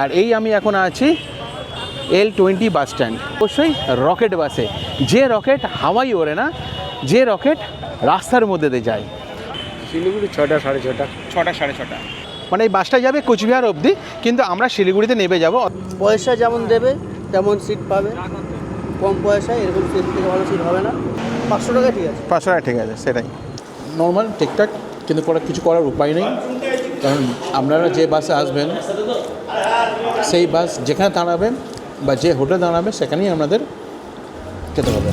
আর এই আমি এখন আছি এল টোয়েন্টি বাস স্ট্যান্ড অবশ্যই রকেট বাসে যে রকেট হাওয়াই ওড়ে না যে রকেট রাস্তার মধ্যে দিয়ে যায়। শিলিগুড়ি ছটা সাড়ে ছটা ছটা সাড়ে ছটা মানে এই বাসটা যাবে কোচবিহার অবধি কিন্তু আমরা শিলিগুড়িতে নেমে যাব। পয়সা যেমন দেবে তেমন সিট পাবে। কম পয়সায় এরকম সিট থেকে ভালো সিট হবে না। পাঁচশো টাকা ঠিক আছে। পাঁচশো টাকা ঠিক আছে সেটাই। নর্মাল ঠিকঠাক কিন্তু করার কিছু করার উপায় নেই। কারণ আপনারা যে বাসে আসবেন, সেই বাস যেখানে দাঁড়াবেন বা যে হোটেলে দাঁড়াবে সেখানেই আপনাদের যেতে হবে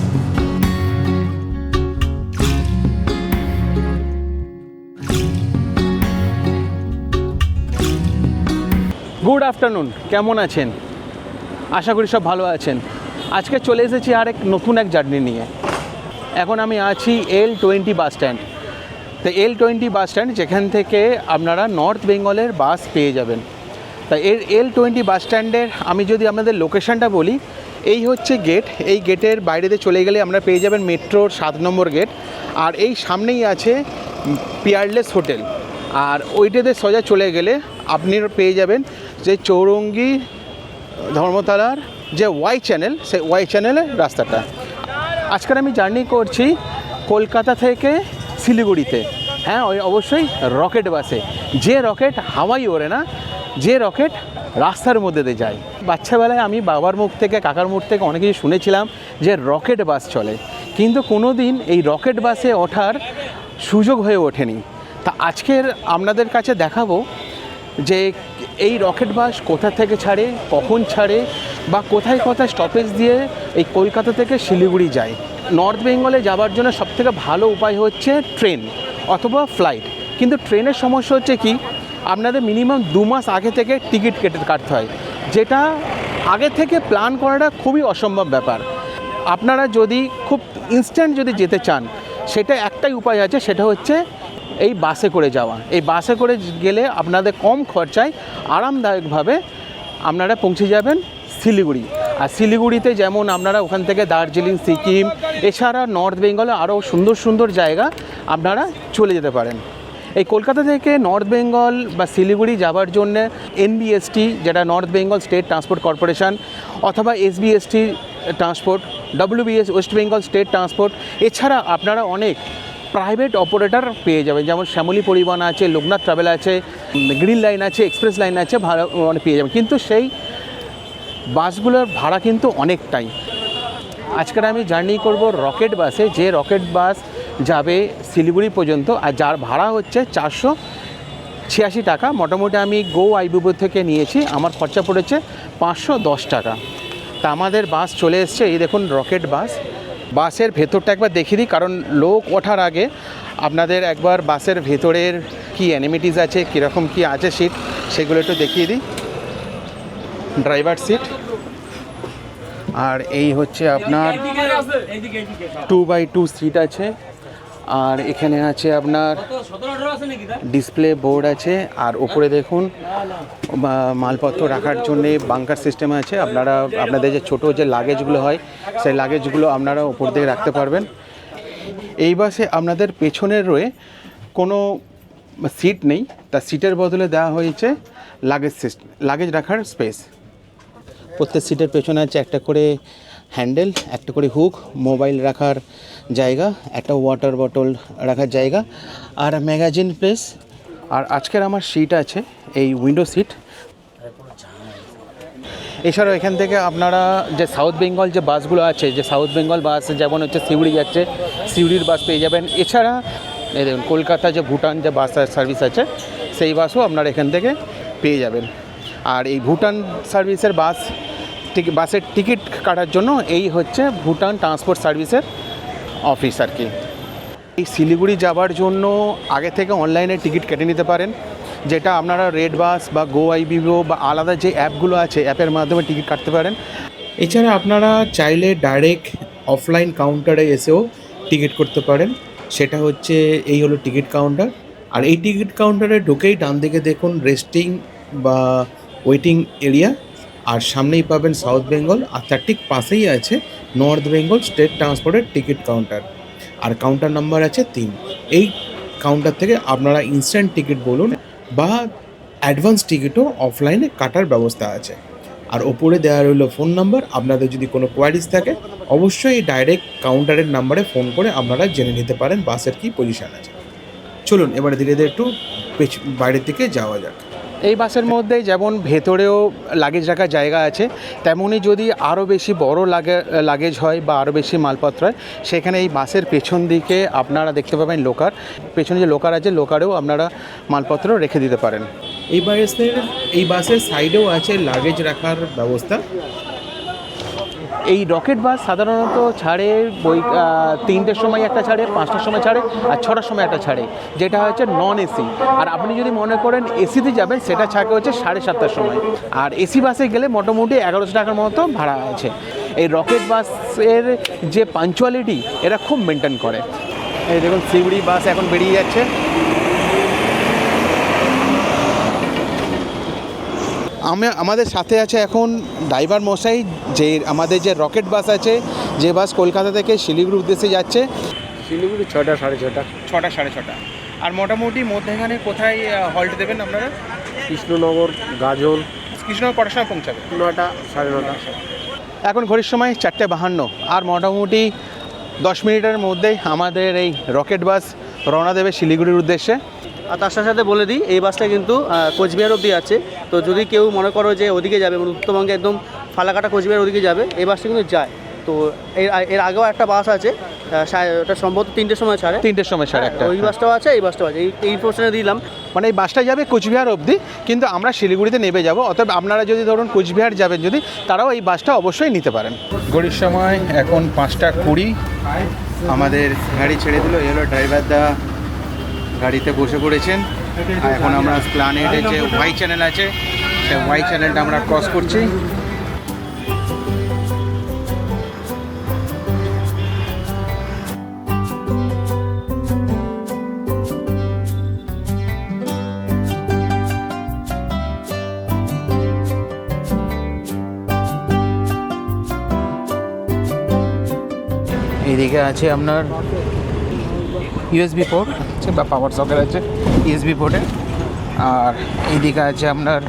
গুড আফটারনুন কেমন আছেন? আশা করি সব ভালো আছেন। আজকে চলে এসেছি আর এক নতুন এক জার্নি নিয়ে। এখন আমি আছি এল টোয়েন্টি বাস স্ট্যান্ড তো এল টোয়েন্টি বাস স্ট্যান্ড যেখান থেকে আপনারা নর্থ বেঙ্গলের বাস পেয়ে যাবেন। তা এর এল টোয়েন্টি বাস স্ট্যান্ডের আমি যদি আপনাদের লোকেশনটা বলি, এই হচ্ছে গেট এই গেটের বাইরেতে চলে গেলে আমরা পেয়ে যাবেন মেট্রোর সাত নম্বর গেট আর এই সামনেই আছে পিয়ারলেস হোটেল আর ওইটাতে সোজা চলে গেলে আপনি পেয়ে যাবেন যে চৌরঙ্গি ধর্মতলার যে ওয়াই চ্যানেল সেই ওয়াই চ্যানেলের রাস্তাটা। আজকের আমি জার্নি করছি কলকাতা থেকে শিলিগুড়িতে। হ্যাঁ ওই অবশ্যই রকেট বাসে। যে রকেট হাওয়াই ওড়ে না, যে রকেট রাস্তার মধ্যে দিয়ে যায়। বাচ্চাবেলায় আমি বাবার মুখ থেকে, কাকার মুখ থেকে অনেক কিছু শুনেছিলাম যে রকেট বাস চলে। কিন্তু কোনো দিন এই রকেট বাসে ওঠার সুযোগ হয়ে ওঠেনি। তা আজকের আপনাদের কাছে দেখাবো যে এই রকেট বাস কোথা থেকে ছাড়ে, কখন ছাড়ে, বা কোথায় কোথায় স্টপেজ দিয়ে এই কলকাতা থেকে শিলিগুড়ি যায়। নর্থ বেঙ্গলে যাওয়ার জন্য সবথেকে ভালো উপায় হচ্ছে ট্রেন অথবা ফ্লাইট কিন্তু ট্রেনের সমস্যা হচ্ছে কি, আপনাদের মিনিমাম দু মাস আগে থেকে টিকিট কেটে কাটতে হয়। যেটা আগে থেকে প্ল্যান করাটা খুবই অসম্ভব ব্যাপার। আপনারা যদি খুব ইনস্ট্যান্ট যদি যেতে চান, সেটা একটাই উপায় আছে, সেটা হচ্ছে এই বাসে করে যাওয়া। এই বাসে করে গেলে আপনাদের কম খরচায় আরামদায়কভাবে আপনারা পৌঁছে যাবেন। শিলিগুড়ি। আর শিলিগুড়িতে যেমন আপনারা ওখান থেকে দার্জিলিং, সিকিম, এছাড়া নর্থ বেঙ্গলে আরও সুন্দর সুন্দর জায়গা আপনারা চলে যেতে পারেন। এই কলকাতা থেকে নর্থ বেঙ্গল বা শিলিগুড়ি যাওয়ার জন্য এনবিএসটি যেটা north Bengal state transport corporation, অথবা SBST transport WBS west Bengal state transport, এছাড়া আপনারা অনেক প্রাইভেট অপারেটর পেয়ে যাবেন। যেমন শ্যামলী পরিবহন আছে, লোকনাথ ট্রাভেল আছে, গ্রিন লাইন আছে, এক্সপ্রেস লাইন আছে, ভালো মানে পেয়ে যাবেন। কিন্তু সেই বাসগুলোর ভাড়া কিন্তু অনেকটাই। আজকের আমি জার্নি করব রকেট বাসে, যে রকেট বাস যাবে শিলিগুড়ি পর্যন্ত, আর যার ভাড়া হচ্ছে চারশো ছিয়াশি টাকা। মোটামুটি আমি গো আইবুবু থেকে নিয়েছি, আমার খরচা পড়েছে পাঁচশো দশ টাকা। তা আমাদের বাস চলে এসছে, এই দেখুন রকেট বাস। বাসের ভেতরটা একবার দেখিয়ে দিই, কারণ লোক ওঠার আগে আপনাদের একবার বাসের ভেতরের কি অ্যানিমিটিস আছে, কীরকম কি আছে সিট সেগুলো একটু দেখিয়ে দিই। ড্রাইভার সিট আর এই হচ্ছে আপনার টু বাই টু সিট আছে। আর এখানে আছে আপনার ডিসপ্লে বোর্ড আছে। আর উপরে দেখুন মালপত্র রাখার জন্য বাংকার সিস্টেম আছে। আপনারা, আপনাদের যে ছোট যে লাগেজগুলো হয়, সেই লাগেজগুলো আপনারা উপর দিয়ে রাখতে পারবেন। এই বাসে আপনাদের পেছনের রয়ে কোনো সিট নেই। তা সিটের বদলে দেওয়া হয়েছে লাগেজ সিস্টেম লাগেজ রাখার স্পেস প্রত্যেক সিটের পেছনে আছে একটা করে হ্যান্ডেল, একটা করে হুক, মোবাইল রাখার জায়গা, একটা ওয়াটার বটল রাখার জায়গা আর ম্যাগাজিন প্লেস। আর আজকের আমার সিট আছে এই উইন্ডো সিট। এছাড়াও এখান থেকে আপনারা যে সাউথ বেঙ্গল যে বাসগুলো আছে, যে সাউথ বেঙ্গল বাস যেমন হচ্ছে সিউড়ি যাচ্ছে, সিউড়ির বাস পেয়ে যাবেন। এছাড়া এই দেখুন, কলকাতা যে ভুটান যে বাস সার্ভিস আছে, সেই বাসও আপনারা এখান থেকে পেয়ে যাবেন। আর এই ভুটান সার্ভিসের বাস বাসের টিকিট কাটার জন্য এই হচ্ছে ভুটান ট্রান্সপোর্ট সার্ভিসের অফিস আর কি। এই শিলিগুড়ি যাওয়ার জন্য আগে থেকে অনলাইনে টিকিট কেটে নিতে পারেন। যেটা আপনারা রেড বাস বা গো আই বিভো বা আলাদা যে অ্যাপগুলো আছে, অ্যাপের মাধ্যমে টিকিট কাটতে পারেন। এছাড়া আপনারা চাইলে ডাইরেক্ট অফলাইন কাউন্টারে এসেও টিকিট করতে পারেন। সেটা হচ্ছে এই হলো টিকিট কাউন্টার। আর এই টিকিট কাউন্টারে ঢুকেই ডান দিকে দেখুন রেস্টিং বা ওয়েটিং এরিয়া। আর সামনেই পাবেন সাউথ বেঙ্গল আর তার ঠিক পাশেই আছে নর্থ বেঙ্গল স্টেট ট্রান্সপোর্টের টিকিট কাউন্টার আর কাউন্টার নাম্বার আছে তিন। এই কাউন্টার থেকে আপনারা ইনস্ট্যান্ট টিকিট বলুন বা অ্যাডভান্স টিকিটও অফলাইনে কাটার ব্যবস্থা আছে। আর ওপরে দেওয়া রইল ফোন নাম্বার আপনাদের যদি কোনো কোয়ারিজ থাকে, অবশ্যই ডাইরেক্ট কাউন্টারের নাম্বারে ফোন করে আপনারা জেনে নিতে পারেন বাসের কী পজিশান আছে। চলুন, এবারে ধীরে ধীরে একটু বাইরের দিকে যাওয়া যাক। এই বাসের মধ্যে যেমন ভেতরেও লাগেজ রাখার জায়গা আছে তেমনই যদি আরও বেশি বড় লাগে লাগেজ হয় বা আরও বেশি মালপত্র হয়, সেখানে এই বাসের পেছন দিকে আপনারা দেখতে পাবেন লোকার পেছনে যে লোকার আছে লোকারেও আপনারা মালপত্র রেখে দিতে পারেন। এই বাসের এই বাসের সাইডেও আছে লাগেজ রাখার ব্যবস্থা। এই রকেট বাস সাধারণত ছাড়ে বই তিনটের সময় একটা ছাড়ে, পাঁচটার সময় ছাড়ে, আর ছটার সময় একটা ছাড়ে, যেটা হচ্ছে নন এসি আর আপনি যদি মনে করেন এসিতে যাবেন, সেটা ছাড়ে হচ্ছে সাড়ে সাতটার সময়। আর এসি বাসে গেলে মোটামুটি এগারোশো টাকার মতো ভাড়া আছে। এই রকেট বাসের যে পাঞ্চুয়ালিটি এরা খুব মেনটেন করে। এই দেখুন, শিউড়ি বাস এখন বেরিয়ে যাচ্ছে। আমি আমাদের সাথে আছে এখন ড্রাইভার মশাই যে আমাদের যে রকেট বাস আছে যে বাস কলকাতা থেকে শিলিগুড়ির উদ্দেশ্যে যাচ্ছে। শিলিগুড়ি ছটা সাড়ে ছটা ছটা সাড়ে ছটা। আর মোটামুটি মধ্যেখানে কোথায় হল্ট দেবেন আপনারা? কৃষ্ণনগর গাজল। কৃষ্ণনগর কটার সময় পৌঁছাবে? নটা সাড়ে নটা এখন ঘড়ির সময় চারটে বাহান্ন। আর মোটামুটি দশ মিনিটের মধ্যেই আমাদের এই রকেট বাস রওনা দেবে শিলিগুড়ির উদ্দেশ্যে। আর তার সাথে সাথে বলে দিই এই বাসটা কিন্তু কোচবিহার অবধি আছে। তো যদি কেউ মনে করো যে ওদিকে যাবে মানে উত্তরবঙ্গে একদম ফালাকাটা কোচবিহার ওদিকে যাবে এই বাসটা কিন্তু যায়। তো এর এর আগেও একটা বাস আছে ওটা সম্ভবত তিনটের সময় ছাড়ে। তিনটের সময় ছাড়ে একটা। ওই বাসটাও আছে এই বাসটাও আছে। এই এই প্রশ্নে দিলাম। মানে এই বাসটা যাবে কোচবিহার অবধি কিন্তু আমরা শিলিগুড়িতে নেমে যাব। অতএব আপনারা যদি ধরুন কোচবিহার যাবেন যদি তারাও এই বাসটা অবশ্যই নিতে পারেন। ঘড়ির সময় এখন পাঁচটা কুড়ি। আমাদের গাড়ি ছেড়ে দিল এলো ড্রাইভার দা গাড়িতে বসে পড়েছেন। এখন আমরা প্ল্যানেটের যে ওয়াই চ্যানেল আছে সেই ওয়াই চ্যানেলটা আমরা ক্রস করছি। এদিকে আছে আপনার ইউএসবি পোর্ট আছে বা পাওয়ার সকেট আছে, ইউএসবি পোর্টে আর এইদিকে আছে আপনার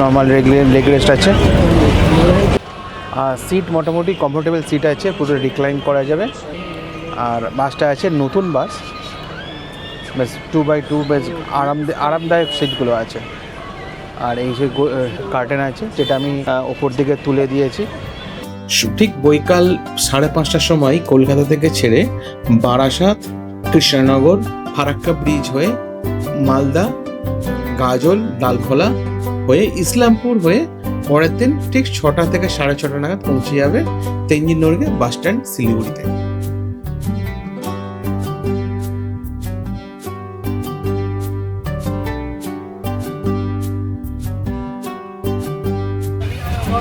নর্মাল লেগ রেস্ট আছে। আর সিট মোটামুটি কমফোর্টেবল সিট আছে, পুরো রিক্লাইন করা যাবে। আর বাসটা আছে নতুন বাস বেশ টু বাই টু বেশ আরাম আরামদায়ক সিটগুলো আছে। আর এই যে কার্টেন আছে, যেটা আমি ওপর দিকে তুলে দিয়েছি। ঠিক বৈকাল সাড়ে পাঁচটার সময় কলকাতা থেকে ছেড়ে বারাসাত, কৃষ্ণনগর, ফারাক্কা ব্রিজ হয়ে মালদা, গাজল, ডালখোলা হয়ে ইসলামপুর হয়ে পরের দিন ঠিক ছটা থেকে সাড়ে ছটা নাগাদ পৌঁছে যাবে তেঞ্জিন নর্গে বাস স্ট্যান্ড শিলিগুড়িতে।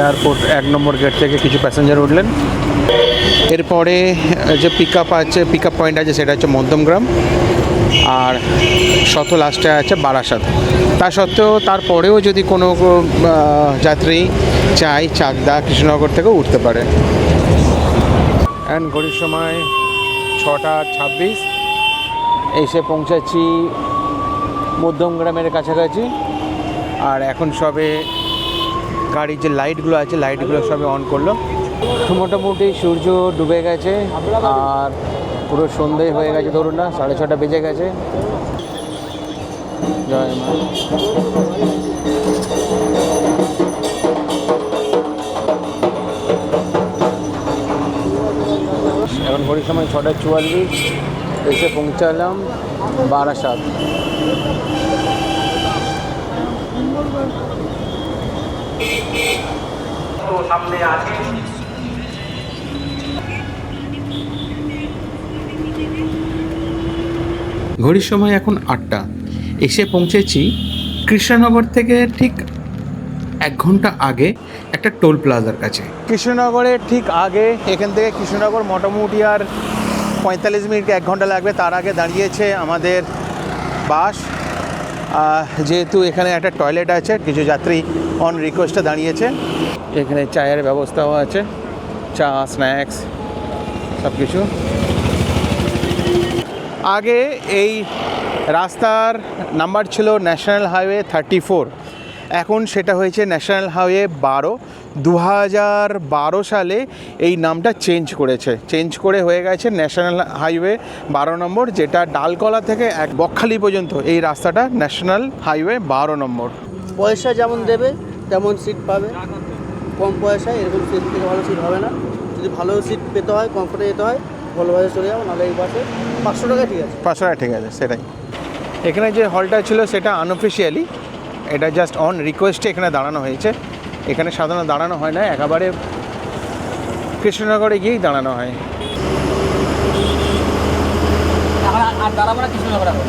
এয়ারপোর্ট এক নম্বর গেট থেকে কিছু প্যাসেঞ্জার উঠলেন। এরপরে যে পিক আপ আছে পিক আপ পয়েন্ট আছে, সেটা হচ্ছে মধ্যমগ্রাম আর শত লাস্টে আছে বারাসাত। তা সত্ত্বেও তারপরেও যদি কোনো যাত্রী চাই চাকদা কৃষ্ণনগর থেকেও উঠতে পারে। অ্যান্ড ঘড়ির সময় ছটা ছাব্বিশ। এসে পৌঁছাচ্ছি মধ্যমগ্রামের কাছাকাছি। আর এখন সবে গাড়ির যে লাইটগুলো আছে, লাইটগুলো সবে অন করল। মোটামুটি সূর্য ডুবে গেছে, আর পুরো সন্ধে হয়ে গেছে, ধরুন না, সাড়ে ছটা বেজে গেছে। জয় মা। এখন ঘড়ির সময় ছটা চুয়াল্লিশ, এসে পৌঁছালাম বারাসাত। ঘড়ির সময় এখন আটটা। এসে পৌঁছেছি কৃষ্ণনগর থেকে ঠিক এক ঘণ্টা আগে একটা টোল প্লাজার কাছে। কৃষ্ণনগরের ঠিক আগে এখান থেকে কৃষ্ণনগর মোটামুটি আর পঁয়তাল্লিশ মিনিট এক ঘণ্টা লাগবে? তার আগে দাঁড়িয়েছে আমাদের বাস। যেহেতু এখানে একটা টয়লেট আছে কিছু যাত্রী অন রিকোয়েস্টে দাঁড়িয়েছে। এখানে চায়ের ব্যবস্থাও আছে। চা, স্ন্যাক্স সব কিছু আগে এই রাস্তার নাম্বার ছিল ন্যাশনাল হাইওয়ে থার্টি ফোর। এখন সেটা হয়েছে ন্যাশনাল হাইওয়ে বারো। দু হাজার বারো সালে এই নামটা চেঞ্জ করেছে। চেঞ্জ করে হয়ে গেছে ন্যাশনাল হাইওয়ে বারো নম্বর, যেটা ডালকলা থেকে এক বকখালি পর্যন্ত এই রাস্তাটা ন্যাশনাল হাইওয়ে বারো নম্বর। পয়সা যেমন দেবে, তেমন সিট পাবে। কম পয়সায় এরকম সিট থেকে ভালো সিট হবে না। যদি ভালো সিট পেতে হয় কমফোর্টে যেতে হয় ভালো বাসে চলে যাব নাহলে এই বাসে পাঁচশো টাকা ঠিক আছে। পাঁচশো টাকা ঠিক আছে সেটাই। এখানে যে হলটা ছিল সেটা আনঅফিসিয়ালি এটা জাস্ট অন রিকোয়েস্টে এখানে দাঁড়ানো হয়েছে। এখানে সাধারণত দাঁড়ানো হয় না একেবারে কৃষ্ণনগরে গিয়েই দাঁড়ানো হয়। আর দাঁড়াবো না কৃষ্ণনগর এখন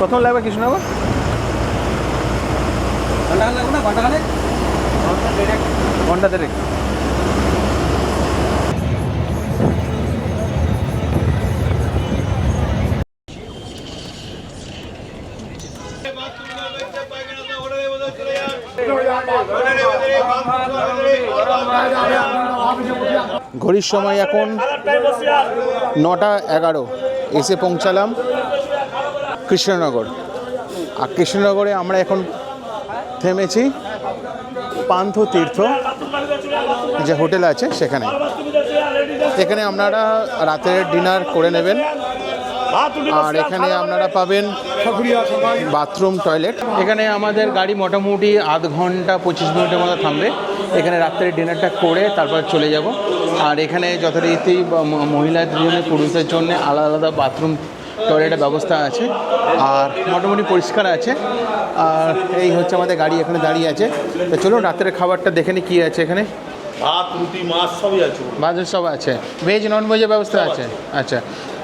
প্রথম লাগবে কৃষ্ণনগর? ঘণ্টা লাগবে না? ঘণ্টা ঘণ্টা ঘড়ির সময় এখন নটা এগারো এসে পৌঁছালাম কৃষ্ণনগর। আর কৃষ্ণনগরে আমরা এখন থেমেছি। পান্থ তীর্থ যে হোটেল আছে সেখানে। এখানে আপনারা রাতের ডিনার করে নেবেন। আর এখানে আপনারা পাবেন বাথরুম, টয়লেট। এখানে আমাদের গাড়ি মোটামুটি আধ ঘণ্টা, পঁচিশ মিনিটের মতো থামবে। এখানে রাত্রের ডিনারটা করে তারপর চলে যাব। আর এখানে যথারীতি মহিলাদের জন্য, পুরুষদের জন্য আলাদা আলাদা বাথরুম টয়লেটের ব্যবস্থা আছে আর মোটামুটি পরিষ্কার আছে আর এই হচ্ছে আমাদের গাড়ি এখানে দাঁড়িয়ে আছে। তো চলুন রাত্রের খাবারটা দেখে নিই কী আছে এখানে। ভাত রুটি মাছ সবই আছে। বাজার সব আছে। ভেজ নন ভেজের ব্যবস্থা আছে? আচ্ছা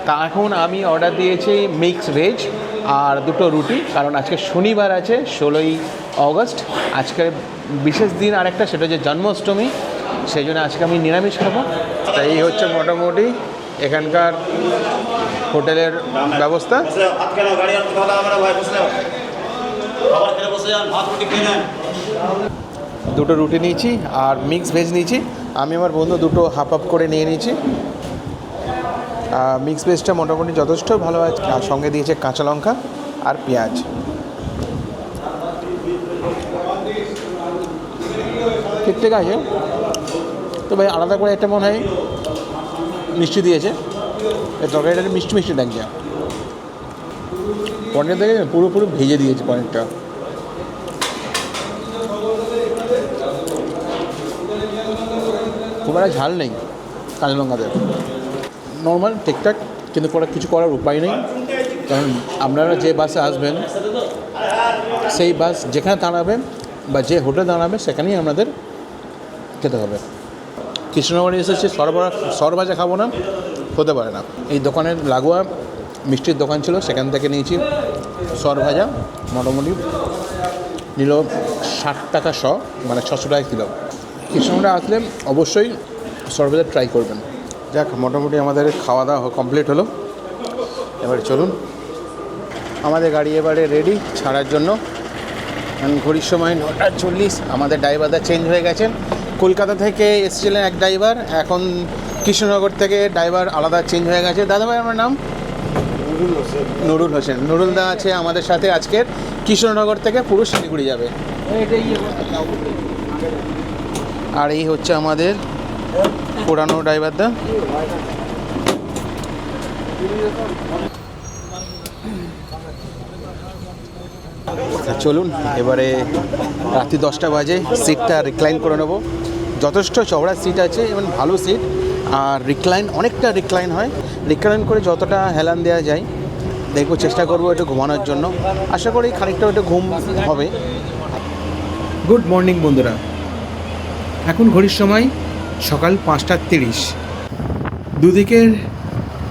তা এখন আমি অর্ডার দিয়েছি মিক্স ভেজ আর দুটো রুটি কারণ আজকে শনিবার আছে ষোলোই অগস্ট। আজকের বিশেষ দিন আরেকটা সেটা হচ্ছে জন্মাষ্টমী। সেই জন্য আজকে আমি নিরামিষ খাব। তাই এই হচ্ছে মোটামুটি এখানকার হোটেলের ব্যবস্থা? দুটো রুটি নিয়েছি আর মিক্স ভেজ নিয়েছি। আমি আমার বন্ধু দুটো হাফ হাফ করে নিয়ে নিয়েছি। মিক্স ভেজটা মোটামুটি যথেষ্ট, ভালো আছে আর সঙ্গে দিয়েছে কাঁচা লঙ্কা আর পেঁয়াজ। ঠিক ঠিক আছে। তো ভাই, আলাদা করে একটা মনে হয় মিষ্টি দিয়েছে। এই তরকারিটা মিষ্টি মিষ্টি লাগছে। পনির দেখে পুরোপুরি ভেজে দিয়েছে পনিরটা। খুব একটা ঝাল নেই কাঁচা লঙ্কাতে। নর্মাল ঠিকঠাক, কিন্তু করার কিছু করার উপায় নেই। কারণ আপনারা যে বাসে আসবেন, সেই বাস যেখানে দাঁড়াবে বা যে হোটেলে দাঁড়াবে, সেখানেই আপনাদের খেতে হবে। কৃষ্ণনগরে এসেছি সরবরা সরভাজা খাব না, হতে পারে না। এই দোকানের লাগোয়া মিষ্টির দোকান ছিল, সেখান থেকে নিয়েছি সরভাজা, মোটামুটি নিল ষাট টাকা শ মানে ছশো টাকা কিলো। কৃষ্ণনগরে আসলে অবশ্যই সরভাজা ট্রাই করবেন। যাক, মোটামুটি আমাদের খাওয়া দাওয়া কমপ্লিট হলো। এবারে চলুন। আমাদের গাড়ি এবারে রেডি ছাড়ার জন্য। ঘড়ির সময় নটা চল্লিশ, আমাদের ড্রাইভারদা চেঞ্জ হয়ে গেছেন। কলকাতা থেকে এসেছিলেন এক ড্রাইভার এখন কৃষ্ণনগর থেকে ড্রাইভার আলাদা চেঞ্জ হয়ে গেছে। দাদাভাই আমার নাম? নুরুল হোসেন। নুরুল দা আছে আমাদের সাথে আজকের। কৃষ্ণনগর থেকে পুরো শিলিগুড়ি যাবে। আর এই হচ্ছে আমাদের পুরানো ড্রাইভারদা তা চলুন এবারে রাত্রি দশটা বাজে সিটটা রিক্লাইন করে নেব। যথেষ্ট চওড়া সিট আছে এবং ভালো সিট আর রিক্লাইন অনেকটা রিক্লাইন হয়। রিক্লাইন করে যতটা হেলান দেওয়া যায়, দেখব চেষ্টা করব একটু ঘুমানোর জন্য। আশা করি খানিকটা একটু ঘুম হবে। গুড মর্নিং বন্ধুরা। এখন ঘড়ির সময় সকাল পাঁচটা তিরিশ। দুদিকের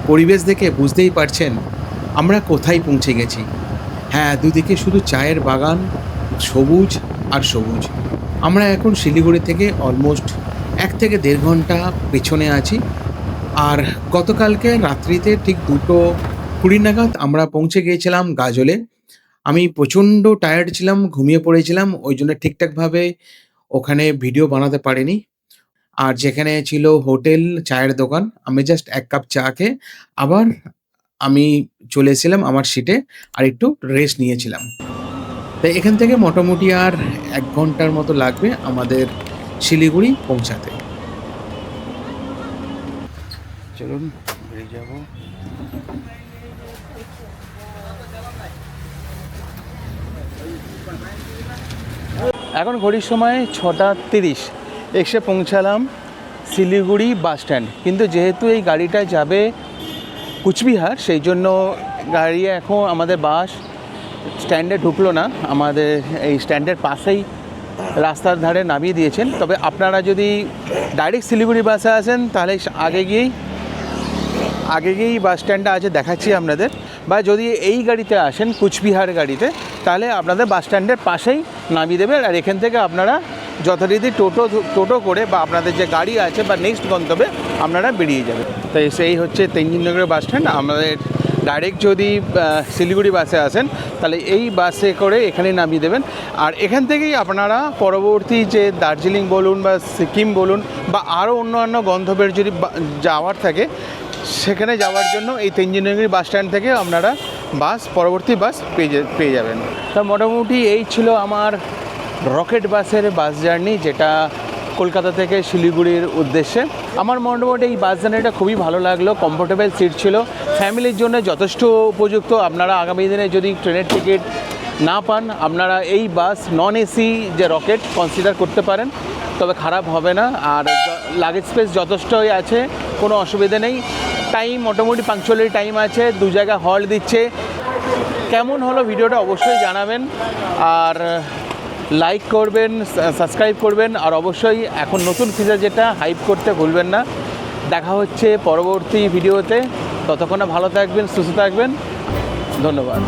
পরিবেশ দেখে বুঝতেই পারছেন আমরা কোথায় পৌঁছে গেছি। হ্যাঁ দুদিকে শুধু চায়ের বাগান, সবুজ আর সবুজ। আমরা এখন শিলিগুড়ি থেকে অলমোস্ট এক থেকে দেড় ঘণ্টা পেছনে আছি। আর গতকালকে রাত্রিতে ঠিক দুটো কুড়ি নাগাদ আমরা পৌঁছে গিয়েছিলাম গাজলে। আমি প্রচণ্ড টায়ার্ড ছিলাম, ঘুমিয়ে পড়েছিলাম, ওই জন্য ঠিকঠাকভাবে ওখানে ভিডিও বানাতে পারিনি। আর যেখানে ছিল হোটেল, চায়ের দোকান, আমি জাস্ট এক কাপ চা খেয়ে আবার আমি চলে এসেছিলাম আমার সিটে আর একটু রেস্ট নিয়েছিলাম। তাই এখান থেকে মোটামুটি আর এক ঘণ্টার মতো লাগবে আমাদের শিলিগুড়ি পৌঁছাতে। চলুন যাব। এখন ঘড়ির সময় ছটা তিরিশ। এসে পৌঁছালাম শিলিগুড়ি বাস স্ট্যান্ড। কিন্তু যেহেতু এই গাড়িটা যাবে কুচবিহার, সেই জন্য গাড়ি এখন আমাদের বাস স্ট্যান্ডে ঢুকলো না, আমাদের এই স্ট্যান্ডের পাশেই রাস্তার ধারে নামিয়ে দিয়েছেন। তবে আপনারা যদি ডাইরেক্ট শিলিগুড়ি বাসে আসেন, তাহলে আগে গিয়েই আগে গিয়েই বাস স্ট্যান্ডটা আছে, দেখাচ্ছি আপনাদের। বা যদি এই গাড়িতে আসেন, কুচবিহার গাড়িতে, তাহলে আপনাদের বাস স্ট্যান্ডের পাশেই নামিয়ে দেবে আর এখান থেকে আপনারা যথারীতি টোটো টোটো করে বা আপনাদের যে গাড়ি আছে বা নেক্সট গন্তব্যে আপনারা বেরিয়ে যাবেন। তাই সেই হচ্ছে তেঞ্জিনগরের বাস স্ট্যান্ড। আমাদের ডাইরেক্ট যদি শিলিগুড়ি বাসে আসেন, তাহলে এই বাসে করে এখানে নামিয়ে দেবেন। আর এখান থেকেই আপনারা পরবর্তী যে দার্জিলিং বলুন বা সিকিম বলুন বা আরও অন্যান্য গন্তব্যের যদি যাওয়ার থাকে, সেখানে যাওয়ার জন্য এই তেঞ্জিনগরি বাস স্ট্যান্ড থেকে আপনারা বাস, পরবর্তী বাস পেয়ে পেয়ে যাবেন। তা মোটামুটি এই ছিল আমার রকেট বাসের বাস জার্নি, যেটা কলকাতা থেকে শিলিগুড়ির উদ্দেশ্যে। আমার মোটামুটি এই বাস জার্নিটা খুবই ভালো লাগল কমফোর্টেবল সিট ছিল। ফ্যামিলির জন্য যথেষ্ট উপযুক্ত। আপনারা আগামী দিনে যদি ট্রেনের টিকিট না পান, আপনারা এই বাস নন এসি যে রকেট কনসিডার করতে পারেন। তবে খারাপ হবে না। আর লাগেজ স্পেস যথেষ্টই আছে, কোনো অসুবিধা নেই। টাইম মোটামুটি পাংচুয়ালি টাইম আছে, দু জায়গা হল দিচ্ছে। কেমন হলো ভিডিওটা অবশ্যই জানাবেন। আর লাইক করবেন সাবস্ক্রাইব করবেন, আর অবশ্যই এখন নতুন ফিচার যেটা হাইপ করতে ভুলবেন না। দেখা হচ্ছে পরবর্তী ভিডিওতে ততক্ষণে ভালো থাকবেন, সুস্থ থাকবেন। ধন্যবাদ।